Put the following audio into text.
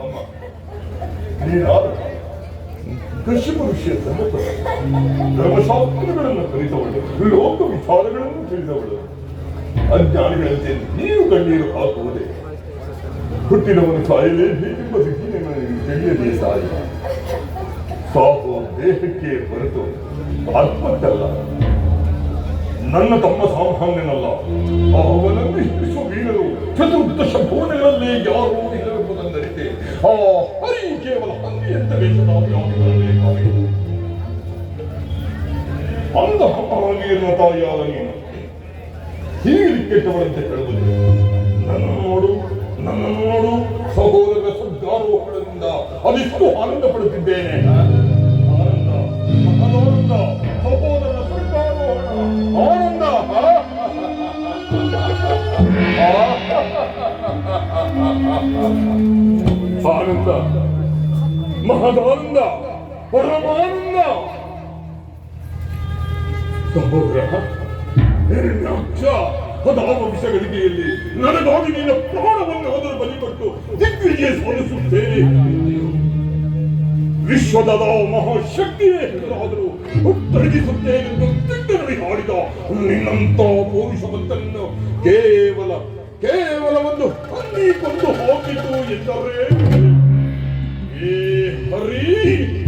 ಅಮ್ಮ. ನೀನಾದ ಕೃಷಿಕ ವಿಷಯದಲ್ಲಿ ಧರ್ಮಶಾಸ್ತ್ರಗಳನ್ನು ಕಲಿತವಳು, ಲೋಕ ವಿಚಾರಗಳನ್ನು ತಿಳಿದವಳು. ಅಜ್ಞಾನಿಗಳಂತೆ ನೀನು ಕಣ್ಣೀರು ಹಾಕುವುದೇ. ಹುಟ್ಟಿದವನು ಸಾಯಲೇಬೇಕೆಂಬ ವಿಧಿಯನ್ನು ನನಗೆ ತಿಳಿಯದೇ ಸಾಯ ಸಾಹು ದೇಹಕ್ಕೆ ಹೊರತು ಆತ್ಮಕ್ಕಲ್ಲ. ನನ್ನ ತಮ್ಮ ಸಾಮಾನ್ಯನಲ್ಲ. ಅವನನ್ನು ಹಿಂಸು ವೀರರು ಚತುರ್ದಶ ಭುವನಗಳಲ್ಲಿ ಯಾರೂ ಇಲ್ಲವೆಂಬುದನ್ನರಿತೆ ಆ ಹರಿ ಕೇವಲ ಹಂದಿಯಂತ ವೇಷದ ಅಭಿಯಾನಿಗಳನ್ನೇ ಕಾಣೆ ಅಂದ ಇರುವ ತಾಯಿಯಾದ ನೀನು. ಹೀಗೆ ಕೆಟ್ಟವಳಂತೆ ಹೇಳುವುದು ನನ್ನ ನೋಡು ನನ್ನ ನೋಡು. ಸಹೋದರ ಸದ್ಗಾರೋಹಣದಿಂದ ಅದೆಷ್ಟು ಆನಂದ ಪಡುತ್ತಿದ್ದೇನೆ ಆನಂದ, ಮಹದಾನಂದ. ಆನಂದ ಮಹದಾನಂದ, ಪರಮಾನಂದ. ಸಹೋದರ ವಿಷಗಳಿಗೆಯಲ್ಲಿ ನನಗಾಗಿ ನಿನ್ನ ಪ್ರಾಣವನ್ನು ಅದರ ಬಲಿಪಟ್ಟು ದಿಗ್ವಿಜಯ ಸೋಲಿಸುತ್ತೇನೆ ವಿಶ್ವದ ಮಹಾಶಕ್ತಿಯೇ ಎದುರಾದರೂ ಉತ್ತರಿಸುತ್ತೇನೆಂದು ದಿಟ್ಟನಲ್ಲಿ ಹಾಡಿದ ನಿನ್ನಂತ ಪುರುಷವಂತನ್ನು ಕೇವಲ ಕೇವಲ ಒಂದು ಹಂದಿ ಕೊಂದು ಹೋಗಿತು ಎಂದರೆ ಏ ಹರಿ